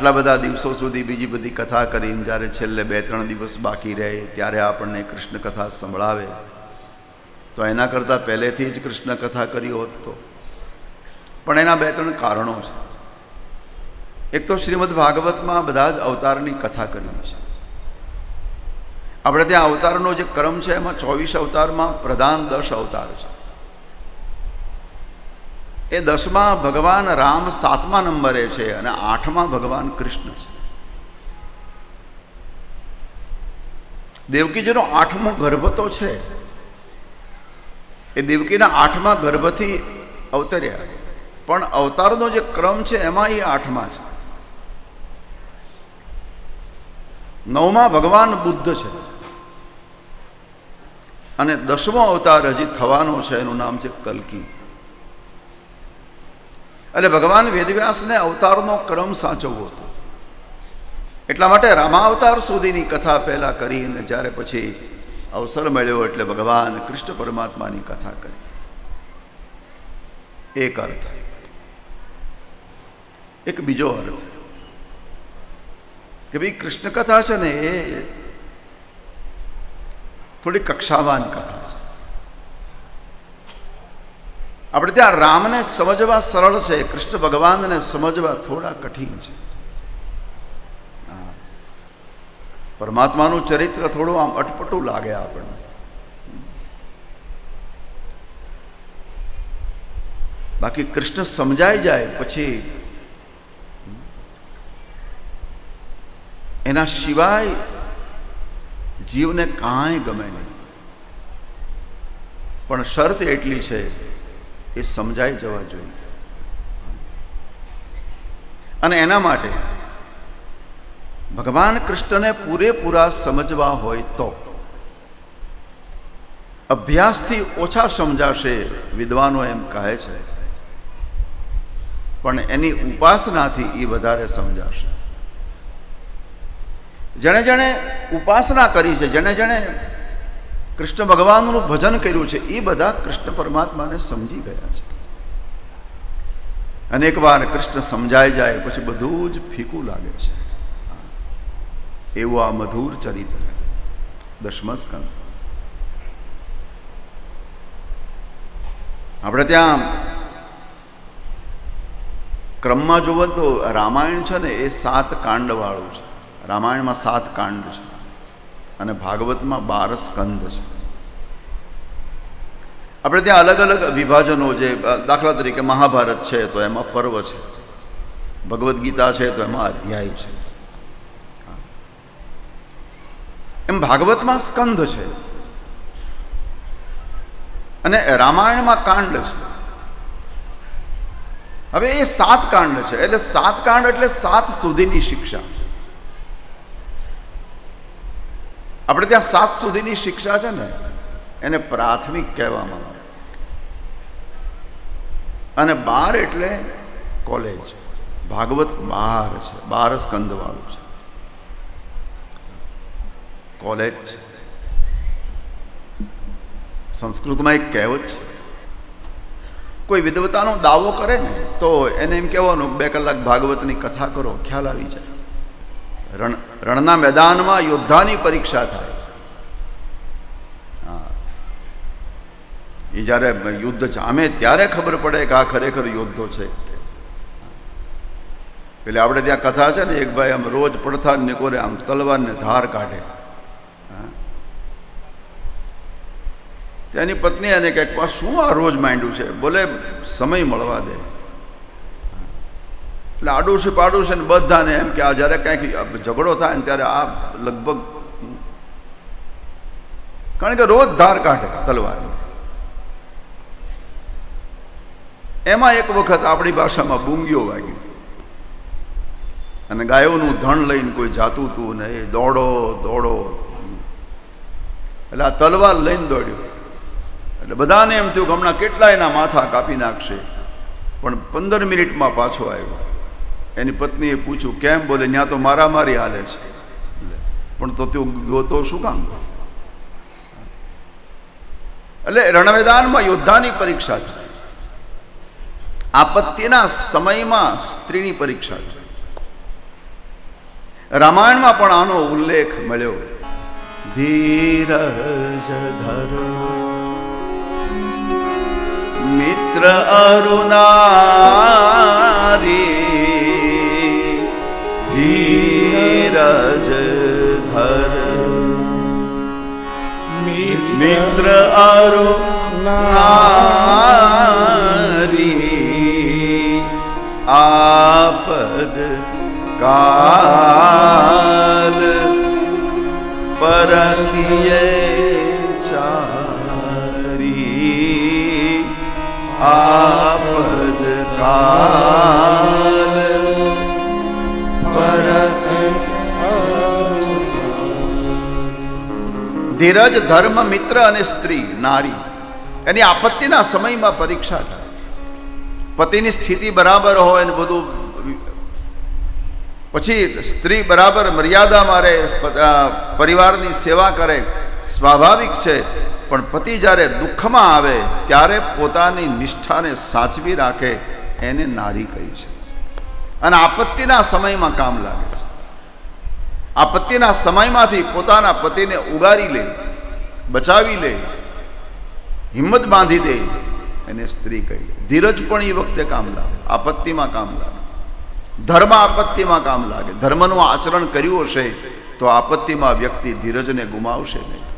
આટલા બધા દિવસો સુધી બીજી બધી કથા કરીને જ્યારે છેલ્લે બે ત્રણ દિવસ બાકી રહે ત્યારે આપણને કૃષ્ણ કથા સંભળાવે. તો એના કરતાં પહેલેથી જ કૃષ્ણ કથા કરી હોત તો. પણ એના બે ત્રણ કારણો છે. એક તો શ્રીમદ ભાગવતમાં બધા જ અવતારની કથા કરી છે. આપણે ત્યાં અવતારનો જે ક્રમ છે એમાં ચોવીસ અવતારમાં પ્રધાન દસ અવતાર છે. એ દસમાં ભગવાન રામ સાતમા નંબરે છે અને આઠમાં ભગવાન કૃષ્ણ છે. દેવકીજીનો આઠમો ગર્ભ તો છે. એ દેવકીના આઠમા ગર્ભથી અવતર્યા. પણ અવતારનો જે ક્રમ છે એમાં એ આઠમા છે. નવમાં ભગવાન બુદ્ધ છે. અને દસમો અવતાર હજી થવાનો છે, એનું નામ છે કલ્કી. એટલે ભગવાન વેદવ્યાસને અવતારનો ક્રમ સાચવવો હતો. એટલા માટે રામાવતાર સુધીની કથા પહેલા કરી અને જ્યારે પછી અવસર મળ્યો એટલે ભગવાન કૃષ્ણ પરમાત્માની કથા કરી. એક અર્થ. એક બીજો અર્થ. કે ભાઈ કૃષ્ણ કથા છે ને એ થોડી કક્ષાવાન કથા છે આપણે ત્યાં રામને સમજવા સરળ છે, કૃષ્ણ ભગવાનને સમજવા થોડા કઠિન છે. પરમાત્માનું ચરિત્ર થોડું આમ અટપટું લાગે આપણને. બાકી કૃષ્ણ સમજાઈ જાય પછી એના સિવાય જીવને કાંઈ ગમે નહીં. પણ શરત એટલી છે એ સમજાઈ જવા જોઈએ. અને એના માટે ભગવાન કૃષ્ણને પૂરેપૂરા સમજવા હોય તો અભ્યાસથી ઓછા સમજાશે વિદ્વાનો એમ કહે છે. પણ એની ઉપાસનાથી એ વધારે સમજાશે. જેણે જેણે ઉપાસના કરી છે, જેણે જેણે કૃષ્ણ ભગવાનનું ભજન કર્યું છે, એ બધા કૃષ્ણ પરમાત્માને સમજી ગયા છે. અને એકવાર કૃષ્ણ સમજાઈ જાય, પછી બધું જ ફીકું લાગે છે. એવું આ મધુર ચરિત્ર. દશમસ્કંદ. આપણે ત્યાં ક્રમમાં જોવો તો રામાયણ છે ને, એ સાત કાંડવાળું છે. રામાયણમાં સાત કાંડ છે. અને ભાગવતમાં બાર સ્કંદ છે. આપણે ત્યાં અલગ અલગ વિભાજનો જે દાખલા તરીકે મહાભારત છે તો એમાં પર્વ છે. ભગવદ્ ગીતા છે તો એમાં અધ્યાય છે. એમ ભાગવતમાં સ્કંદ છે. અને રામાયણમાં કાંડ છે. હવે એ સાત કાંડ છે. એટલે સાત કાંડ એટલે સાત સુધીની શિક્ષા. આપણે ત્યાં સાત સુધીની શિક્ષા છે ને, એને પ્રાથમિક કહેવામાં આવે. અને બાર એટલે કોલેજ. ભાગવત બાર છે, બાર સ્કંદવાળું છે. કોલેજ છે. સંસ્કૃતમાં એક કહેવત છે. કોઈ વિદવતાનો દાવો કરે ને, તો એને એમ કહેવાનું, બે કલાક ભાગવતની કથા કરો, ખ્યાલ આવી જાય. રણ, રણના મેદાનમાં યોદ્ધાની પરીક્ષા થાય. એ જ્યારે યુદ્ધ જામે ત્યારે ખબર પડે કે આ ખરેખર યોદ્ધો છે. એટલે આપણે ત્યાં કથા છે ને, એક ભાઈ આમ રોજ પડથા નીકોરે આમ તલવારને ધાર કાઢે. તેની પત્ની એને કહે શું આ રોજ માંડ્યું છે? બોલે, સમય મળવા દે. એટલે આડોશી પાડોશી પાડું ને બધાને એમ કે આ જ્યારે કંઈક ઝઘડો થાય ને ત્યારે આ લગભગ કારણ કે રોજ ધાર કાઢે તલવાર. એમાં એક વખત આપણી ભાષામાં બૂંગીઓ વાગી. અને ગાયોનું ધણ લઈને કોઈ જાતું હતું ને એ દોડો દોડો. એટલે આ તલવાર લઈને દોડ્યો. એટલે બધાને એમ થયું કે હમણાં કેટલા એના માથા કાપી નાખશે. પણ પંદર મિનિટમાં પાછો આવ્યો. એની પત્નીએ પૂછ્યું, કેમ બોલે? ત્યાં તો મારામારી હાલે છે. પણ તો તું ગોતો શું કામ? એટલે રણમેદાનમાં યોદ્ધાની પરીક્ષા છે. આપત્તિના સમયમાં સ્ત્રીની પરીક્ષા છે. રામાયણમાં પણ આનો ઉલ્લેખ મળ્યો. ધીરજ ધરો. મિત્ર અરુનારી મિત્ર નારી. આપદ કાલ પરખીએ ચારી. આપદ કાલ ધીરજ, ધર્મ, મિત્ર અને સ્ત્રી, નારી. એની આપત્તિના સમયમાં પરીક્ષા થાય. પતિની સ્થિતિ બરાબર હોય ને બધું, પછી સ્ત્રી બરાબર મર્યાદામાં રહે પરિવારની સેવા કરે, સ્વાભાવિક છે, પણ પતિ જ્યારે દુઃખમાં આવે, ત્યારે પોતાની નિષ્ઠાને સાચવી રાખે, એને નારી કહી છે. અને આપત્તિના સમયમાં કામ લાગે છે. આપત્તિના સમયમાંથી પોતાના પતિને ઉગારી લે, બચાવી લે, હિંમત બાંધી દે, એને સ્ત્રી કહી ધીરજ પણ એ વખતે કામ લાગે, આપત્તિમાં કામ લાગે. ધર્મ આપત્તિમાં કામ લાગે. ધર્મનું આચરણ કર્યું હશે તો આપત્તિમાં વ્યક્તિ ધીરજને ગુમાવશે નહીં.